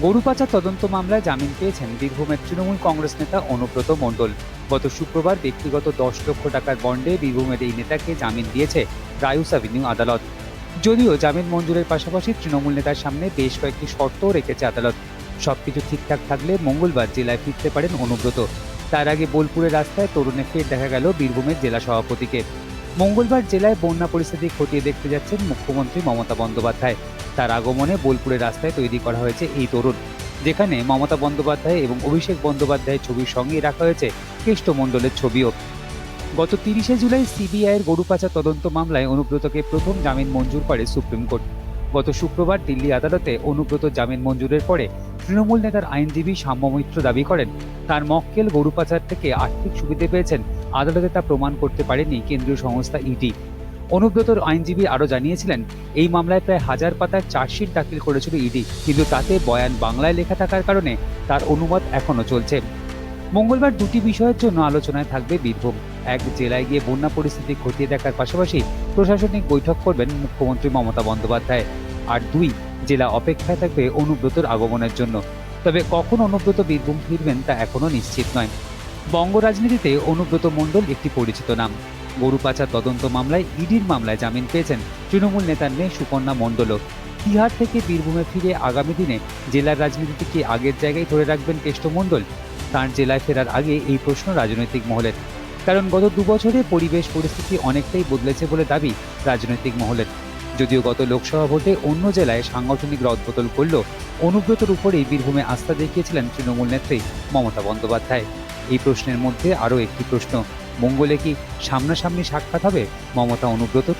গরু পাচার তদন্ত মামলায় জামিন পেয়েছেন বীরভূমের তৃণমূল কংগ্রেস নেতা অনুব্রত মণ্ডল। গত শুক্রবার ব্যক্তিগত দশ লক্ষ টাকার বন্ডে বীরভূমের এই নেতাকে জামিন দিয়েছে রায়ুস অ্যাভিনিউ আদালত। যদিও জামিন মঞ্জুরের পাশাপাশি তৃণমূল নেতার সামনে বেশ কয়েকটি শর্তও রেখেছে আদালত। সবকিছু ঠিকঠাক থাকলে মঙ্গলবার জেলায় ফিরতে পারেন অনুব্রত। তার আগে বোলপুরের রাস্তায় তরুণে ফের দেখা গেল বীরভূমের জেলা সভাপতিকে। মঙ্গলবার জেলায় বন্যা পরিস্থিতি খতিয়ে দেখতে যাচ্ছেন মুখ্যমন্ত্রী মমতা বন্দ্যোপাধ্যায়। তার আগমনে বোলপুরের রাস্তায় তৈরি করা হয়েছে এই তরুণ। যেখানে মমতা বন্দ্যোপাধ্যায় এবং অভিষেক বন্দ্যোপাধ্যায়ের ছবির সঙ্গে রাখা হয়েছে কেষ্টমণ্ডলের ছবিও। গত তিরিশে জুলাই সিবিআইয়ের গরু পাচার তদন্ত মামলায় অনুব্রতকে প্রথম জামিন মঞ্জুর করে সুপ্রিম কোর্ট। গত শুক্রবার দিল্লি আদালতে অনুব্রত জামিন মঞ্জুরের পরে তৃণমূল নেতার আইনজীবী সাম্য মৈত্র দাবি করেন, তার মক্কেল গরু পাচার থেকে আর্থিক সুবিধে পেয়েছেন, আদালতে তা প্রমাণ করতে পারেনি কেন্দ্রীয় সংস্থা ইডি। অনুব্রতর আইনজীবী আরও জানিয়েছিলেন, এই মামলায় প্রায় হাজার পাতার চার্জশিট দাখিল করেছিল ইডি, কিন্তু তাতে বয়ান বাংলায় লেখা থাকার কারণে তার অনুবাদ এখনও চলছে। মঙ্গলবার দুটি বিষয়ের জন্য আলোচনায় থাকবে বীরভূম। এক, জেলায় গিয়ে বন্যা পরিস্থিতি খতিয়ে দেখার পাশাপাশি প্রশাসনিক বৈঠক করবেন মুখ্যমন্ত্রী মমতা বন্দ্যোপাধ্যায়। আর দুই, জেলা অপেক্ষায় থাকবে অনুব্রতর আগমনের জন্য। তবে কখন অনুব্রত বীরভূম ফিরবেন তা এখনও নিশ্চিত নয়। বঙ্গ রাজনীতিতে অনুব্রত মণ্ডল একটি পরিচিত নাম। গরু পাচার তদন্ত মামলায় ইডির মামলায় জামিন পেয়েছেন তৃণমূল নেতার মেয়ে সুকন্যা মণ্ডলও। তিহার থেকে বীরভূমে ফিরে আগামী দিনে জেলার রাজনীতিতে কি আগের জায়গায় ধরে রাখবেন কেষ্টমণ্ডল তাঁর জেলায় ফেরার আগে এই প্রশ্ন রাজনৈতিক মহলের। কারণ গত দুবছরে পরিবেশ পরিস্থিতি অনেকটাই বদলেছে বলে দাবি রাজনৈতিক মহলের। যদিও গত লোকসভা ভোটে অন্য জেলায় সাংগঠনিক রদবদল করলেও অনুব্রতর উপরেই বীরভূমে আস্থা দেখিয়েছিলেন তৃণমূল নেত্রী মমতা বন্দ্যোপাধ্যায়। এই প্রশ্নের মধ্যে আরও একটি প্রশ্ন, মঙ্গলে কি সামনাসামনি সাক্ষাৎ হবে মমতা অনুব্রতর?